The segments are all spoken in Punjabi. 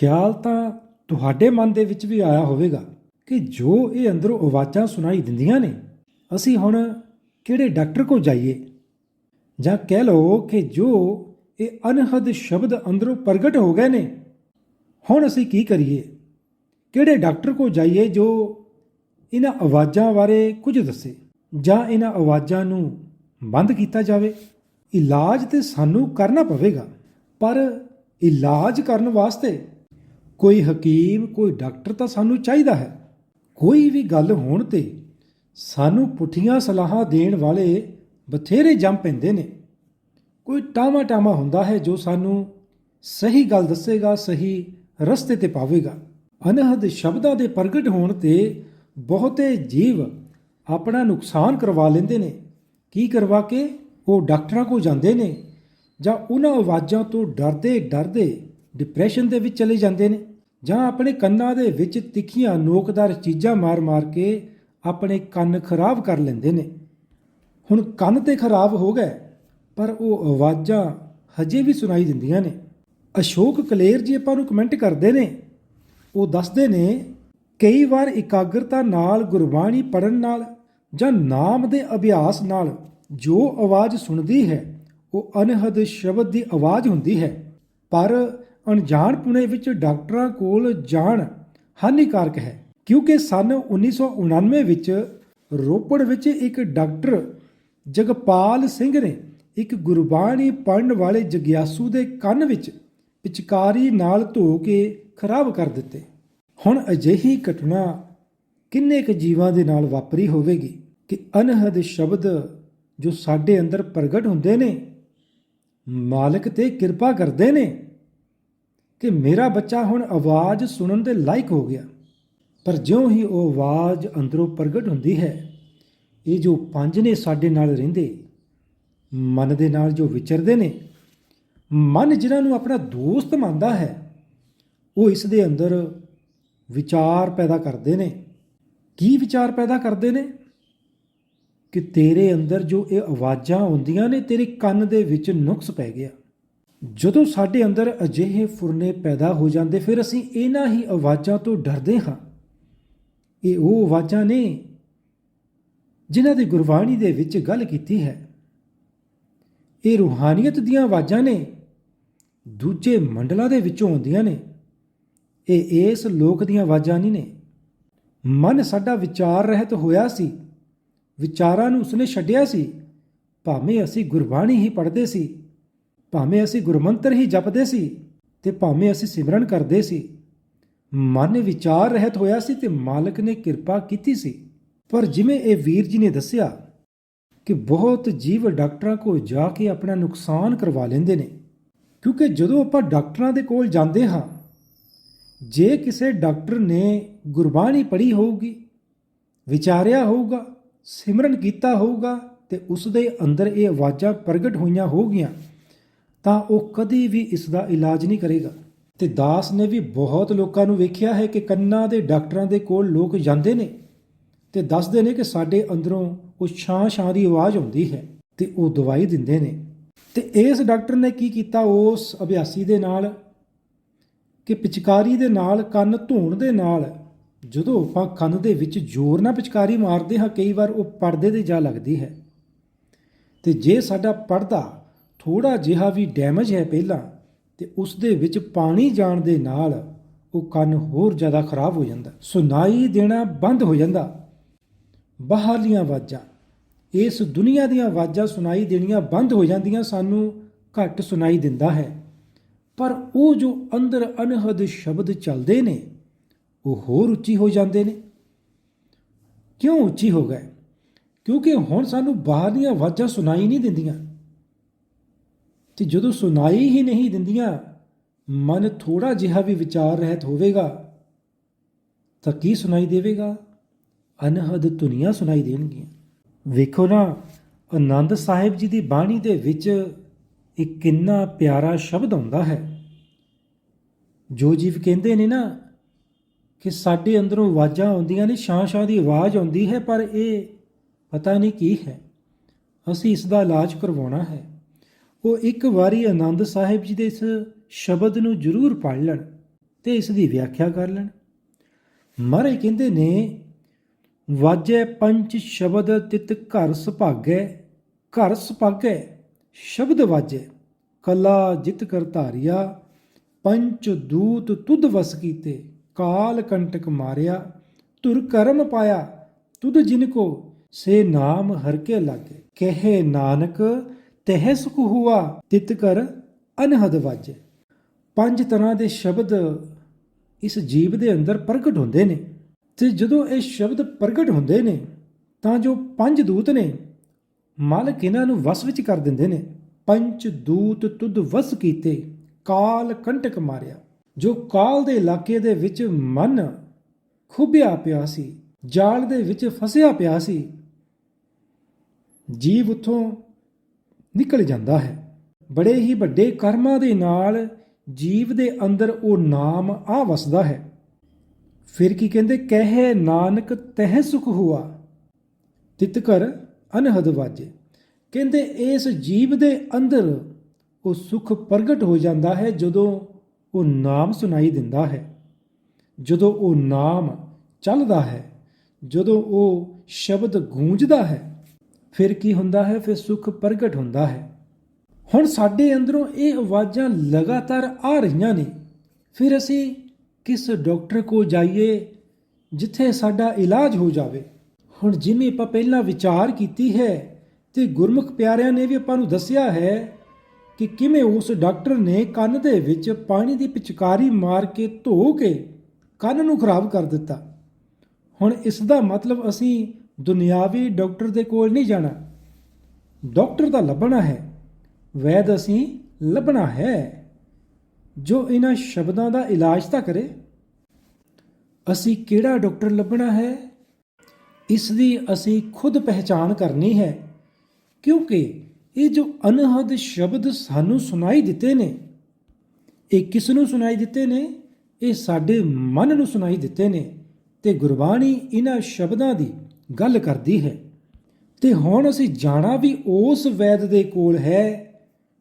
ਖਿਆਲ ਤਾਂ ਤੁਹਾਡੇ ਮਨ ਦੇ ਵਿੱਚ ਵੀ ਆਇਆ ਹੋਵੇਗਾ ਕਿ ਜੋ ਇਹ ਅੰਦਰੋਂ ਆਵਾਜ਼ਾਂ ਸੁਣਾਈ ਦਿੰਦੀਆਂ ਨੇ, ਅਸੀਂ ਹੁਣ ਕਿਹੜੇ ਡਾਕਟਰ ਕੋਲ ਜਾਈਏ? ਜਾਂ ਕਹਿ ਲਓ ਕਿ ਜੋ ਇਹ ਅਨਹਦ ਸ਼ਬਦ ਅੰਦਰੋਂ ਪ੍ਰਗਟ ਹੋ ਗਏ ਨੇ, ਹੁਣ ਅਸੀਂ ਕੀ ਕਰੀਏ? ਕਿਹੜੇ ਡਾਕਟਰ ਕੋਲ ਜਾਈਏ ਜੋ ਇਹਨਾਂ ਆਵਾਜ਼ਾਂ ਬਾਰੇ ਕੁਝ ਦੱਸੇ, ਜਾਂ ਇਹਨਾਂ ਆਵਾਜ਼ਾਂ ਨੂੰ ਬੰਦ ਕੀਤਾ ਜਾਵੇ? ਇਲਾਜ ਤੇ ਸਾਨੂੰ ਕਰਨਾ ਪਵੇਗਾ, ਪਰ ਇਲਾਜ ਕਰਨ ਵਾਸਤੇ ਕੋਈ ਹਕੀਮ, ਕੋਈ ਡਾਕਟਰ ਤਾਂ ਸਾਨੂੰ ਚਾਹੀਦਾ ਹੈ। ਕੋਈ ਵੀ ਗੱਲ ਹੋਣ ਤੇ ਸਾਨੂੰ ਪੁੱਠੀਆਂ ਸਲਾਹਾਂ ਦੇਣ ਵਾਲੇ ਬਥੇਰੇ ਜੰਮ ਪੈਂਦੇ ਨੇ। ਕੋਈ ਟਾਮਾ ਟਾਮਾ ਹੁੰਦਾ ਹੈ ਜੋ ਸਾਨੂੰ ਸਹੀ ਗੱਲ ਦੱਸੇਗਾ, ਸਹੀ ਰਸਤੇ ਤੇ ਪਾਵੇਗਾ। ਅਨਹਦ ਸ਼ਬਦਾਂ ਦੇ ਪ੍ਰਗਟ ਹੋਣ ਤੇ ਬਹੁਤੇ ਜੀਵ ਆਪਣਾ ਨੁਕਸਾਨ ਕਰਵਾ ਲੈਂਦੇ ਨੇ। ਕੀ ਕਰਵਾ ਕੇ? ਉਹ ਡਾਕਟਰਾਂ ਕੋਲ ਜਾਂਦੇ ਨੇ ਜਾਂ ਉਹਨਾਂ ਆਵਾਜ਼ਾਂ ਤੋਂ ਡਰਦੇ ਡਰਦੇ ਡਿਪਰੈਸ਼ਨ ਦੇ ਵਿੱਚ ਚਲੇ ਜਾਂਦੇ ਨੇ। ਜਾਂ ਆਪਣੇ ਕੰਨਾਂ ਦੇ ਵਿੱਚ ਤਿੱਖੀਆਂ ਨੋਕਦਾਰ ਚੀਜ਼ਾਂ ਮਾਰ-ਮਾਰ ਕੇ ਆਪਣੇ ਕੰਨ ਖਰਾਬ ਕਰ ਲੈਂਦੇ ਨੇ। ਹੁਣ ਕੰਨ ਤੇ ਖਰਾਬ ਹੋ ਗਏ, ਪਰ ਉਹ ਆਵਾਜ਼ਾਂ ਹਜੇ ਵੀ ਸੁਣਾਈ ਦਿੰਦੀਆਂ ਨੇ। ਅਸ਼ੋਕ ਕਲੇਰ ਜੀ ਆਪਾਂ ਨੂੰ ਕਮੈਂਟ ਕਰਦੇ ਨੇ। ਉਹ ਦੱਸਦੇ ਨੇ, ਕਈ ਵਾਰ ਇਕਾਗਰਤਾ ਨਾਲ ਗੁਰਬਾਣੀ ਪੜਨ ਨਾਲ ਜਾਂ ਨਾਮ ਦੇ ਅਭਿਆਸ ਨਾਲ ਜੋ ਆਵਾਜ਼ ਸੁਣਦੀ ਹੈ, ਉਹ ਅਨਹਦ ਸ਼ਬਦ ਦੀ ਆਵਾਜ਼ ਹੁੰਦੀ ਹੈ। ਪਰ ਅਣਜਾਣਪੁਣੇ ਵਿੱਚ ਡਾਕਟਰਾਂ ਕੋਲ ਜਾਣ ਹਾਨੀਕਾਰਕ ਹੈ, ਕਿਉਂਕਿ ਸਨ 1999 ਵਿੱਚ ਰੋਪੜ ਵਿੱਚ ਇੱਕ ਡਾਕਟਰ ਜਗਪਾਲ ਸਿੰਘ ਨੇ ਇੱਕ ਗੁਰਬਾਣੀ ਪੜਨ ਵਾਲੇ ਜਗਿਆਸੂ ਦੇ ਕੰਨ ਵਿੱਚ ਪਿਚਕਾਰੀ ਨਾਲ ਧੋ ਕੇ ਖਰਾਬ ਕਰ ਦਿੱਤੇ। ਹੁਣ ਅਜਿਹੀ ਘਟਨਾ ਕਿੰਨੇ ਕੁ ਜੀਵਾਂ ਦੇ ਨਾਲ ਵਾਪਰੀ ਹੋਵੇਗੀ ਕਿ ਅਨਹਦ ਸ਼ਬਦ ਜੋ ਸਾਡੇ ਅੰਦਰ ਪ੍ਰਗਟ ਹੁੰਦੇ ਨੇ, ਮਾਲਕ ਤੇ ਕਿਰਪਾ ਕਰਦੇ ਨੇ? ਕਿ ਮੇਰਾ ਬੱਚਾ ਹੁਣ ਆਵਾਜ਼ ਸੁਣਨ ਦੇ ਲਾਇਕ ਹੋ ਗਿਆ। ਪਰ ਜਿਉਂ ਹੀ ਉਹ ਆਵਾਜ਼ ਅੰਦਰੋਂ ਪ੍ਰਗਟ ਹੁੰਦੀ ਹੈ, ਇਹ ਜੋ ਪੰਜ ਨੇ ਸਾਡੇ ਨਾਲ ਰਹਿੰਦੇ, ਮਨ ਦੇ ਨਾਲ ਜੋ ਵਿਚਰਦੇ ਨੇ, ਮਨ ਜਿਨ੍ਹਾਂ ਨੂੰ ਆਪਣਾ ਦੋਸਤ ਮੰਨਦਾ ਹੈ, ਉਹ ਇਸ ਦੇ ਅੰਦਰ ਵਿਚਾਰ ਪੈਦਾ ਕਰਦੇ ਨੇ। ਕੀ ਵਿਚਾਰ ਪੈਦਾ ਕਰਦੇ ਨੇ? ਕਿ ਤੇਰੇ ਅੰਦਰ ਜੋ ਇਹ ਆਵਾਜ਼ਾਂ ਆਉਂਦੀਆਂ ਨੇ, ਤੇਰੇ ਕੰਨ ਦੇ ਵਿੱਚ ਨੁਕਸ ਪੈ ਗਿਆ। ਜਦੋਂ ਸਾਡੇ ਅੰਦਰ ਅਜਿਹੇ ਫੁਰਨੇ ਪੈਦਾ ਹੋ ਜਾਂਦੇ, ਫਿਰ ਅਸੀਂ ਇਹਨਾਂ ਹੀ ਆਵਾਜ਼ਾਂ ਤੋਂ ਡਰਦੇ ਹਾਂ। ਇਹ ਉਹ ਆਵਾਜ਼ਾਂ ਨੇ ਜਿਨ੍ਹਾਂ ਦੀ ਗੁਰਬਾਣੀ ਦੇ ਵਿੱਚ ਗੱਲ ਕੀਤੀ ਹੈ। ਇਹ ਰੂਹਾਨੀਅਤ ਦੀਆਂ ਆਵਾਜ਼ਾਂ ਨੇ, ਦੂਜੇ ਮੰਡਲਾਂ ਦੇ ਵਿੱਚੋਂ ਆਉਂਦੀਆਂ ਨੇ। ਇਹ ਇਸ ਲੋਕ ਦੀਆਂ ਆਵਾਜ਼ਾਂ ਨਹੀਂ ਨੇ। ਮਨ ਸਾਡਾ ਵਿਚਾਰ ਰਹਿਤ ਹੋਇਆ ਸੀ, ਵਿਚਾਰਾਂ ਨੂੰ ਉਸਨੇ ਛੱਡਿਆ ਸੀ। ਭਾਵੇਂ ਅਸੀਂ ਗੁਰਬਾਣੀ ਹੀ ਪੜ੍ਹਦੇ ਸੀ ਭਾਵੇਂ ਅਸੀਂ ਗੁਰਮੰਤਰ ਹੀ ਜਪਦੇ ਸੀ ਤੇ ਭਾਵੇਂ ਅਸੀਂ ਸਿਮਰਨ ਕਰਦੇ ਸੀ, ਮਨ ਵਿਚਾਰ ਰਹਿਤ ਹੋਇਆ ਸੀ ਤੇ ਮਾਲਕ ਨੇ ਕਿਰਪਾ ਕੀਤੀ ਸੀ। ਪਰ ਜਿਵੇਂ ਇਹ ਵੀਰ ਜੀ ਨੇ ਦੱਸਿਆ ਕਿ ਬਹੁਤ ਜੀਵ ਡਾਕਟਰਾਂ ਕੋਲ ਜਾ ਕੇ ਆਪਣਾ ਨੁਕਸਾਨ ਕਰਵਾ ਲੈਂਦੇ ਨੇ, ਕਿਉਂਕਿ ਜਦੋਂ ਆਪਾਂ ਡਾਕਟਰਾਂ ਦੇ ਕੋਲ ਜਾਂਦੇ ਹਾਂ, ਜੇ ਕਿਸੇ ਡਾਕਟਰ ਨੇ ਗੁਰਬਾਣੀ ਪੜ੍ਹੀ ਹੋਊਗੀ, ਵਿਚਾਰਿਆ ਹੋਊਗਾ, ਸਿਮਰਨ ਕੀਤਾ ਹੋਊਗਾ ਤੇ ਉਸ ਦੇ ਅੰਦਰ ਇਹ ਆਵਾਜ਼ਾਂ ਪ੍ਰਗਟ ਹੋਈਆਂ ਹੋਗੀਆਂ ਤਾਂ ਉਹ ਕਦੇ ਵੀ ਇਸ ਦਾ ਇਲਾਜ ਨਹੀਂ ਕਰੇਗਾ। ਤੇ ਦਾਸ ਨੇ ਵੀ ਬਹੁਤ ਲੋਕਾਂ ਨੂੰ ਵੇਖਿਆ ਹੈ ਕਿ ਕੰਨਾਂ ਦੇ ਡਾਕਟਰਾਂ ਦੇ ਕੋਲ ਲੋਕ ਜਾਂਦੇ ਨੇ ਤੇ ਦੱਸਦੇ ਨੇ ਕਿ ਸਾਡੇ ਅੰਦਰੋਂ ਉਹ ਛਾਂ ਛਾਂ ਦੀ ਆਵਾਜ਼ ਆਉਂਦੀ ਹੈ ਤੇ ਉਹ ਦਵਾਈ ਦਿੰਦੇ ਨੇ। ਤੇ ਇਸ ਡਾਕਟਰ ਨੇ ਕੀ ਕੀਤਾ ਉਸ ਅਭਿਆਸੀ ਦੇ ਨਾਲ ਕਿ ਪਿਚਕਾਰੀ ਦੇ ਨਾਲ, ਕੰਨ ਧੋਣ ਦੇ ਨਾਲ, ਜਦੋਂ ਆਪਾਂ ਕੰਨ ਦੇ ਵਿੱਚ ਜ਼ੋਰ ਨਾਲ ਪਿਚਕਾਰੀ ਮਾਰਦੇ ਹਾਂ, ਕਈ ਵਾਰ ਉਹ ਪਰਦੇ ਤੇ ਜਾ ਲੱਗਦੀ ਹੈ। ਤੇ ਜੇ ਸਾਡਾ ਪਰਦਾ ਥੋੜਾ ਜਿਹਾ ਵੀ ਡੈਮੇਜ ਹੈ ਪਹਿਲਾਂ ਤੇ ਉਸ ਦੇ ਵਿੱਚ ਪਾਣੀ ਜਾਣ ਦੇ ਨਾਲ ਉਹ ਕੰਨ ਹੋਰ ਜ਼ਿਆਦਾ ਖਰਾਬ ਹੋ ਜਾਂਦਾ। ਸੁਣਾਈ ਦੇਣਾ ਬੰਦ ਹੋ ਜਾਂਦਾ। ਬਾਹਰਲੀਆਂ ਆਵਾਜ਼ਾਂ। ਇਸ ਦੁਨੀਆ ਦੀਆਂ ਆਵਾਜ਼ਾਂ ਸੁਣਾਈ ਦੇਣੀਆਂ ਬੰਦ ਹੋ ਜਾਂਦੀਆਂ ਸਾਨੂੰ ਘੱਟ ਸੁਣਾਈ ਦਿੰਦਾ ਹੈ। ਪਰ ਉਹ ਜੋ ਅੰਦਰ ਅਨਹਦ ਸ਼ਬਦ ਚੱਲਦੇ ਨੇ, ਉਹ ਹੋਰ ਉੱਚੀ ਹੋ ਜਾਂਦੇ ਨੇ। ਕਿਉਂ ਉੱਚੀ ਹੋ ਗਏ? ਕਿਉਂਕਿ ਹੁਣ ਸਾਨੂੰ ਬਾਹਰਲੀਆਂ ਆਵਾਜ਼ਾਂ ਸੁਣਾਈ ਨਹੀਂ ਦਿੰਦੀਆਂ। ਤੇ ਜਦੋਂ ਸੁਣਾਈ ਹੀ ਨਹੀਂ ਦਿੰਦੀਆਂ, ਮਨ ਥੋੜਾ ਜਿਹਾ ਵੀ ਵਿਚਾਰ ਰਹਿਤ ਹੋਵੇਗਾ, ਤਾਂ ਕੀ ਸੁਣਾਈ ਦੇਵੇਗਾ? ਅਨਹਦ ਧੁਨੀਆਂ ਸੁਣਾਈ ਦੇਣਗੀਆਂ। ਵੇਖੋ ਨਾ, ਆਨੰਦ ਸਾਹਿਬ ਜੀ ਦੀ ਬਾਣੀ ਦੇ ਵਿੱਚ ਇੱਕ ਕਿੰਨਾ ਪਿਆਰਾ ਸ਼ਬਦ ਆਉਂਦਾ ਹੈ। ਜੋ ਜੀਵ ਕਹਿੰਦੇ ਨੇ ਨਾ ਕਿ ਸਾਡੇ ਅੰਦਰੋਂ ਆਵਾਜ਼ਾਂ ਆਉਂਦੀਆਂ ਨੇ ਛਾਂ ਛਾਂ ਦੀ ਆਵਾਜ਼ ਆਉਂਦੀ ਹੈ, ਪਰ ਇਹ ਪਤਾ ਨਹੀਂ ਕੀ ਹੈ। ਅਸੀਂ ਇਸ ਦਾ ਇਲਾਜ ਕਰਵਾਉਣਾ ਹੈ। ਉਹ ਇੱਕ ਵਾਰੀ ਆਨੰਦ ਸਾਹਿਬ ਜੀ ਦੇ ਇਸ ਸ਼ਬਦ ਨੂੰ ਜ਼ਰੂਰ ਪੜ੍ਹ ਲੈਣ ਤੇ ਇਸ ਦੀ ਵਿਆਖਿਆ ਕਰ ਲੈਣ। ਮਹਾਰਾਜ ਕਹਿੰਦੇ ਨੇ, ਵਾਜੈ ਪੰਚ ਸ਼ਬਦ ਤਿਤ ਘਰ ਸੁਭਾਗੈ ਘਰ ਸੁਭਾਗੈ, ਸ਼ਬਦ ਵਾਜੈ, ਕਲਾ ਜਿਤ ਕਰ ਧਾਰਿਆ ਪੰਚ ਦੂਤ ਤੁਧ ਵਸ ਕੀਤੇ, ਕਾਲ ਕੰਟਕ ਮਾਰਿਆ ਤੁਰ ਕਰਮ ਪਾਇਆ, ਤੁਧ ਜਿਨ ਕੋ, ਸੇ ਨਾਮ ਹਰ ਕੇ ਲਾਗੇ, ਕਹੇ ਨਾਨਕ ਤਹਿ ਸੁਖ ਹੁਆ ਤਿਤ ਕਰ ਅਨਹਦ ਵਾਜੈ। ਪੰਜ ਤਰ੍ਹਾਂ ਦੇ ਸ਼ਬਦ ਇਸ ਜੀਵ ਦੇ ਅੰਦਰ ਪ੍ਰਗਟ ਹੁੰਦੇ ਨੇ ਤੇ ਜਦੋਂ ਇਹ ਸ਼ਬਦ ਪ੍ਰਗਟ ਹੁੰਦੇ ਨੇ, ਤਾਂ ਜੋ ਪੰਜ ਦੂਤ ਨੇ ਮਾਲਕ ਇਹਨਾਂ ਨੂੰ ਵਸ ਵਿੱਚ ਕਰ ਦਿੰਦੇ ਨੇ। ਪੰਜ ਦੂਤ ਤੁਧ ਵਸ ਕੀਤੇ, ਕਾਲ ਕੰਟਕ ਮਾਰਿਆ। ਜੋ ਕਾਲ ਦੇ ਇਲਾਕੇ ਦੇ ਵਿੱਚ ਮਨ ਖੁੱਬਿਆ ਪਿਆ ਸੀ, ਜਾਲ ਦੇ ਵਿੱਚ ਫਸਿਆ ਪਿਆ ਸੀ, ਜੀਵ ਉਥੋਂ ਨਿਕਲ ਜਾਂਦਾ ਹੈ। ਬੜੇ ਹੀ ਵੱਡੇ ਕਰਮਾਂ ਦੇ ਨਾਲ ਜੀਵ ਦੇ ਅੰਦਰ ਉਹ ਨਾਮ ਆ ਵਸਦਾ ਹੈ। ਫਿਰ ਕੀ ਕਹਿੰਦੇ, ਕਹਿ ਨਾਨਕ ਤਹਿ ਸੁਖ ਹੁਆ ਤਿਤਕਰ ਅਨਹਦ ਵਾਜੇ। ਕਹਿੰਦੇ, ਇਸ ਜੀਵ ਦੇ ਅੰਦਰ ਉਹ ਸੁਖ ਪ੍ਰਗਟ ਹੋ ਜਾਂਦਾ ਹੈ ਜਦੋਂ ਉਹ ਨਾਮ ਸੁਣਾਈ ਦਿੰਦਾ ਹੈ। ਜਦੋਂ ਉਹ ਨਾਮ ਚੱਲਦਾ ਹੈ, ਜਦੋਂ ਉਹ ਸ਼ਬਦ ਗੂੰਜਦਾ ਹੈ ਫਿਰ ਕੀ ਹੁੰਦਾ ਹੈ? ਫਿਰ ਸੁਖ ਪ੍ਰਗਟ ਹੁੰਦਾ ਹੈ। ਹੁਣ ਸਾਡੇ ਅੰਦਰੋਂ ਇਹ ਆਵਾਜ਼ਾਂ ਲਗਾਤਾਰ ਆ ਰਹੀਆਂ ਨੇ। ਫਿਰ ਅਸੀਂ ਕਿਸ ਡਾਕਟਰ ਕੋ ਜਾਈਏ ਜਿੱਥੇ ਸਾਡਾ ਇਲਾਜ ਹੋ ਜਾਵੇ? ਹੁਣ ਜਿਵੇਂ ਆਪਾਂ ਪਹਿਲਾਂ ਵਿਚਾਰ ਕੀਤੀ ਹੈ ਤੇ ਗੁਰਮੁਖ ਪਿਆਰਿਆਂ ਨੇ ਵੀ ਆਪਾਂ ਨੂੰ ਦੱਸਿਆ ਹੈ ਕਿ ਕਿਵੇਂ ਉਸ ਡਾਕਟਰ ਨੇ ਕੰਨ ਦੇ ਵਿੱਚ ਪਾਣੀ ਦੀ ਪਿਚਕਾਰੀ ਮਾਰ ਕੇ ਧੋ ਕੇ ਕੰਨ ਨੂੰ ਖਰਾਬ ਕਰ ਦਿੱਤਾ। ਹੁਣ ਇਸ ਦਾ ਮਤਲਬ ਅਸੀਂ ਦੁਨਿਆਵੀ ਡਾਕਟਰ ਦੇ ਕੋਲ ਨਹੀਂ ਜਾਣਾ। ਡਾਕਟਰ ਦਾ ਲੱਭਣਾ ਹੈ। ਵੈਦ ਅਸੀਂ ਲੱਭਣਾ ਹੈ। ਜੋ ਇਹਨਾਂ ਸ਼ਬਦਾਂ ਦਾ ਇਲਾਜ ਤਾਂ ਕਰੇ। ਅਸੀਂ ਕਿਹੜਾ ਡਾਕਟਰ ਲੱਭਣਾ ਹੈ? ਇਸ ਦੀ ਅਸੀਂ ਖੁਦ ਪਹਿਚਾਨ ਕਰਨੀ ਹੈ। ਕਿਉਂਕਿ ਇਹ ਜੋ ਅਨਹਦ ਸ਼ਬਦ ਸਾਨੂੰ ਸੁਣਾਈ ਦਿੱਤੇ ਨੇ, ਇਹ ਕਿਸ ਨੂੰ ਸੁਣਾਈ ਦਿੱਤੇ ਨੇ? ਇਹ ਸਾਡੇ ਮਨ ਨੂੰ ਸੁਣਾਈ ਦਿੱਤੇ ਨੇ। ਤੇ ਗੁਰਬਾਣੀ ਇਹਨਾਂ ਸ਼ਬਦਾਂ ਦੀ ਗੱਲ ਕਰਦੀ ਹੈ। ਤੇ ਹੁਣ ਅਸੀਂ ਜਾਣਾ ਵੀ ਉਸ ਵੈਦ ਦੇ ਕੋਲ ਹੈ,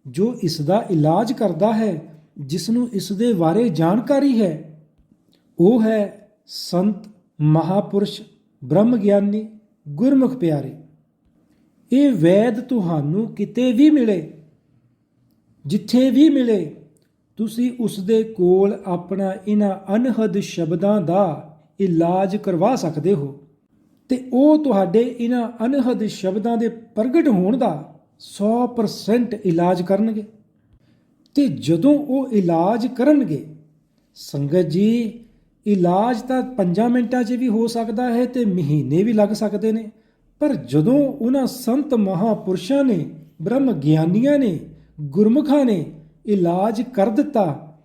ਜੋ ਇਸ ਦਾ ਇਲਾਜ ਕਰਦਾ ਹੈ ਜਿਸ ਨੂੰ ਇਸ ਦੇ ਬਾਰੇ ਜਾਣਕਾਰੀ ਹੈ। ਉਹ ਹੈ ਸੰਤ ਮਹਾਪੁਰਸ਼ ਬ੍ਰਹਮ ਗਿਆਨੀ ਗੁਰਮੁਖ ਪਿਆਰੇ। ਇਹ ਵੈਦ ਤੁਹਾਨੂੰ ਕਿਤੇ ਵੀ ਮਿਲੇ, ਜਿੱਥੇ ਵੀ ਮਿਲੇ, ਤੁਸੀਂ ਉਸ ਦੇ ਕੋਲ ਆਪਣਾ ਇਹਨਾਂ ਅਨਹਦ ਸ਼ਬਦਾਂ ਦਾ ਇਲਾਜ ਕਰਵਾ ਸਕਦੇ ਹੋ। ਤੇ ਉਹ ਤੁਹਾਡੇ ਇਹਨਾਂ ਅਨਹਦ ਸ਼ਬਦਾਂ ਦੇ ਪ੍ਰਗਟ ਹੋਣ ਦਾ 100% ਇਲਾਜ ਕਰਨਗੇ। ਤੇ ਜਦੋਂ ਉਹ ਇਲਾਜ ਕਰਨਗੇ, ਸੰਗਤ ਜੀ, ਇਲਾਜ ਤਾਂ 5 ਮਿੰਟਾਂ 'ਚ ਵੀ ਹੋ ਸਕਦਾ ਹੈ ਤੇ ਮਹੀਨੇ ਵੀ ਲੱਗ ਸਕਦੇ ਨੇ। ਪਰ ਜਦੋਂ ਉਹਨਾਂ ਸੰਤ ਮਹਾਪੁਰਸ਼ਾਂ ਨੇ ਬ੍ਰਹਮ ਗਿਆਨੀਆਂ ਨੇ, ਗੁਰਮੁਖਾਂ ਨੇ ਇਲਾਜ ਕਰ ਦਿੱਤਾ,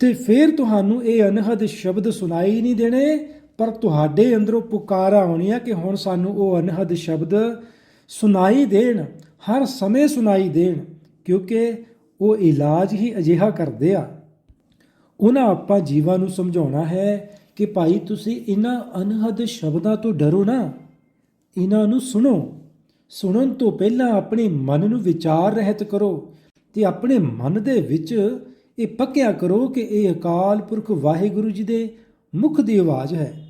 ਤੇ ਫਿਰ ਤੁਹਾਨੂੰ ਇਹ ਅਨਹਦ ਸ਼ਬਦ ਸੁਣਾਈ ਨਹੀਂ ਦੇਣੇ ਪਰ ਤੁਹਾਡੇ ਅੰਦਰੋਂ ਪੁਕਾਰਾ ਆਉਣੀ ਆ ਕਿ ਹੁਣ ਸਾਨੂੰ ਉਹ ਅਨਹਦ ਸ਼ਬਦ ਸੁਣਾਈ ਦੇਣ, ਹਰ ਸਮੇਂ ਸੁਣਾਈ ਦੇਣ, ਕਿਉਂਕਿ ਉਹ ਇਲਾਜ ਹੀ ਅਜਿਹਾ ਕਰਦੇ ਆ। ਉਹਨਾਂ ਆਪਾਂ ਜੀਵਾਂ ਨੂੰ ਸਮਝਾਉਣਾ ਹੈ ਕਿ ਭਾਈ ਤੁਸੀਂ ਇਹਨਾਂ ਅਨਹਦ ਸ਼ਬਦਾਂ ਤੋਂ ਡਰੋ ਨਾ। ਇਹਨਾਂ ਨੂੰ ਸੁਣੋ। ਸੁਣਨ ਤੋਂ ਪਹਿਲਾਂ ਆਪਣੇ ਮਨ ਨੂੰ ਵਿਚਾਰ ਰਹਿਤ ਕਰੋ ਤੇ ਆਪਣੇ ਮਨ ਦੇ ਵਿੱਚ ਇਹ ਪੱਕਿਆ ਕਰੋ ਕਿ ਇਹ ਅਕਾਲ ਪੁਰਖ ਵਾਹਿਗੁਰੂ ਜੀ ਦੇ ਮੁਖ ਦੀ ਆਵਾਜ਼ ਹੈ।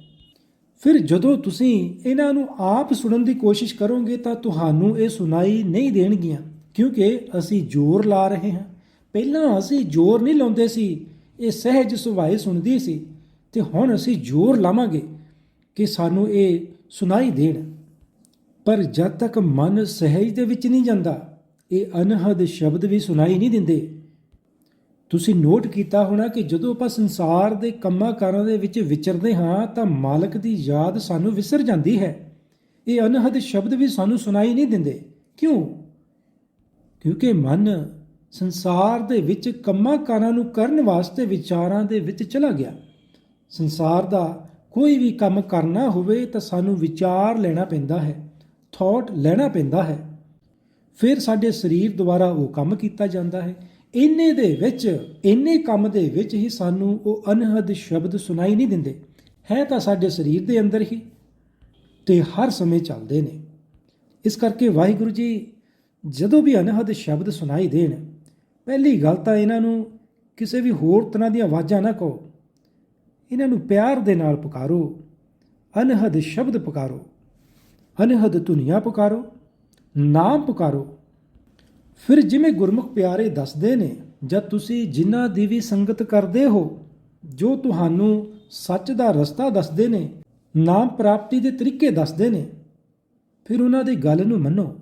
ਫਿਰ ਜਦੋਂ ਤੁਸੀਂ ਇਹਨਾਂ ਨੂੰ ਆਪ ਸੁਣਨ ਦੀ ਕੋਸ਼ਿਸ਼ ਕਰੋਗੇ ਤਾਂ ਤੁਹਾਨੂੰ ਇਹ ਸੁਣਾਈ ਨਹੀਂ ਦੇਣਗੀਆਂ, ਕਿਉਂਕਿ ਅਸੀਂ ਜ਼ੋਰ ਲਾ ਰਹੇ ਹਾਂ। ਪਹਿਲਾਂ ਅਸੀਂ ਜ਼ੋਰ ਨਹੀਂ ਲਾਉਂਦੇ ਸੀ, ਇਹ ਸਹਿਜ ਸੁਭਾਏ ਸੁਣਦੀ ਸੀ ਤੇ ਹੁਣ ਅਸੀਂ ਜ਼ੋਰ ਲਾਵਾਂਗੇ ਕਿ ਸਾਨੂੰ ਇਹ ਸੁਣਾਈ ਦੇਣ। ਪਰ ਜਦ ਤੱਕ ਮਨ ਸਹਿਜ ਦੇ ਵਿੱਚ ਨਹੀਂ ਜਾਂਦਾ, ਇਹ ਅਨਹਦ ਸ਼ਬਦ ਵੀ ਸੁਣਾਈ ਨਹੀਂ ਦਿੰਦੇ। ਤੁਸੀਂ ਨੋਟ ਕੀਤਾ ਹੋਣਾ ਕਿ ਜਦੋਂ ਆਪਾਂ ਸੰਸਾਰ ਦੇ ਕੰਮਾਂ ਕਾਰਾਂ ਦੇ ਵਿੱਚ ਵਿਚਰਦੇ ਹਾਂ, ਤਾਂ ਮਾਲਕ ਦੀ ਯਾਦ ਸਾਨੂੰ ਵਿਸਰ ਜਾਂਦੀ ਹੈ। ਇਹ ਅਨਹਦ ਸ਼ਬਦ ਵੀ ਸਾਨੂੰ ਸੁਣਾਈ ਨਹੀਂ ਦਿੰਦੇ। ਕਿਉਂ? ਕਿਉਂਕਿ ਮਨ ਸੰਸਾਰ ਦੇ ਵਿੱਚ ਕੰਮਾਂ ਕਾਰਾਂ ਨੂੰ ਕਰਨ ਵਾਸਤੇ ਵਿਚਾਰਾਂ ਦੇ ਵਿੱਚ ਚਲਾ ਗਿਆ। ਸੰਸਾਰ ਦਾ ਕੋਈ ਵੀ ਕੰਮ ਕਰਨਾ ਹੋਵੇ, ਤਾਂ ਸਾਨੂੰ ਵਿਚਾਰ ਲੈਣਾ ਪੈਂਦਾ ਹੈ ਥਾਟ ਲੈਣਾ ਪੈਂਦਾ ਹੈ। ਫਿਰ ਸਾਡੇ ਸਰੀਰ ਦੁਆਰਾ ਉਹ ਕੰਮ ਕੀਤਾ ਜਾਂਦਾ ਹੈ। ਇੰਨੇ ਦੇ ਵਿੱਚ, ਇੰਨੇ ਕੰਮ ਦੇ ਵਿੱਚ ਹੀ ਸਾਨੂੰ ਉਹ ਅਨਹਦ ਸ਼ਬਦ ਸੁਣਾਈ ਨਹੀਂ ਦਿੰਦੇ। ਹੈ ਤਾਂ ਸਾਡੇ ਸਰੀਰ ਦੇ ਅੰਦਰ ਹੀ ਤੇ ਹਰ ਸਮੇਂ ਚੱਲਦੇ ਨੇ। ਇਸ ਕਰਕੇ ਵਾਹਿਗੁਰੂ ਜੀ, ਜਦੋਂ ਵੀ ਅਨਹਦ ਸ਼ਬਦ ਸੁਣਾਈ ਦੇਣ, ਪਹਿਲੀ ਗੱਲ ਤਾਂ ਇਹਨਾਂ ਨੂੰ ਕਿਸੇ ਵੀ ਹੋਰ ਤਰ੍ਹਾਂ ਦੀਆਂ ਆਵਾਜ਼ਾਂ ਨਾ ਕਹੋ। ਇਹਨਾਂ ਨੂੰ ਪਿਆਰ ਦੇ ਨਾਲ ਪੁਕਾਰੋ। ਅਨਹਦ ਸ਼ਬਦ ਪੁਕਾਰੋ। ਅਨਹਦ ਧੁਨੀਆਂ ਪੁਕਾਰੋ। ਨਾਮ ਪੁਕਾਰੋ। ਫਿਰ ਜਿਵੇਂ ਗੁਰਮੁਖ ਪਿਆਰੇ ਦੱਸਦੇ ਨੇ, ਜਦ ਤੁਸੀਂ ਜਿਨ੍ਹਾਂ ਦੀ ਵੀ ਸੰਗਤ ਕਰਦੇ ਹੋ, ਜੋ ਤੁਹਾਨੂੰ ਸੱਚ ਦਾ ਰਸਤਾ ਦੱਸਦੇ ਨੇ, ਨਾਮ ਪ੍ਰਾਪਤੀ ਦੇ ਤਰੀਕੇ ਦੱਸਦੇ ਨੇ, ਫਿਰ ਉਹਨਾਂ ਦੀ ਗੱਲ ਨੂੰ ਮੰਨੋ।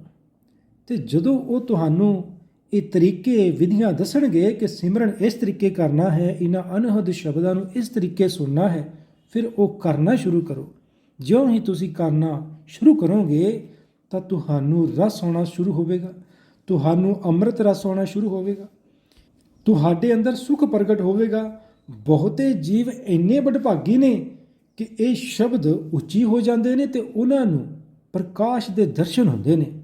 ਤੇ ਜਦੋਂ ਉਹ ਤੁਹਾਨੂੰ ਇਹ ਤਰੀਕੇ, ਵਿਧੀਆਂ ਦੱਸਣਗੇ ਕਿ ਸਿਮਰਨ ਇਸ ਤਰੀਕੇ ਕਰਨਾ ਹੈ, ਇਹਨਾਂ ਅਨਹਦ ਸ਼ਬਦਾਂ ਨੂੰ ਇਸ ਤਰੀਕੇ ਸੁਣਨਾ ਹੈ, ਫਿਰ ਉਹ ਕਰਨਾ ਸ਼ੁਰੂ ਕਰੋ। ਜਿਉਂ ਹੀ ਤੁਸੀਂ ਕਰਨਾ ਸ਼ੁਰੂ ਕਰੋਗੇ, ਤਾਂ ਤੁਹਾਨੂੰ ਰਸ ਆਉਣਾ ਸ਼ੁਰੂ ਹੋਵੇਗਾ। ਤੁਹਾਨੂੰ ਅੰਮ੍ਰਿਤ ਰਸ ਆਉਣਾ ਸ਼ੁਰੂ ਹੋਵੇਗਾ। ਤੁਹਾਡੇ ਅੰਦਰ ਸੁਖ ਪ੍ਰਗਟ ਹੋਵੇਗਾ। ਬਹੁਤੇ ਜੀਵ ਇੰਨੇ ਵਡਭਾਗੀ ਨੇ ਕਿ ਇਹ ਸ਼ਬਦ ਉੱਚੀ ਹੋ ਜਾਂਦੇ ਨੇ ਤੇ ਉਹਨਾਂ ਨੂੰ ਪ੍ਰਕਾਸ਼ ਦੇ ਦਰਸ਼ਨ ਹੁੰਦੇ ਨੇ।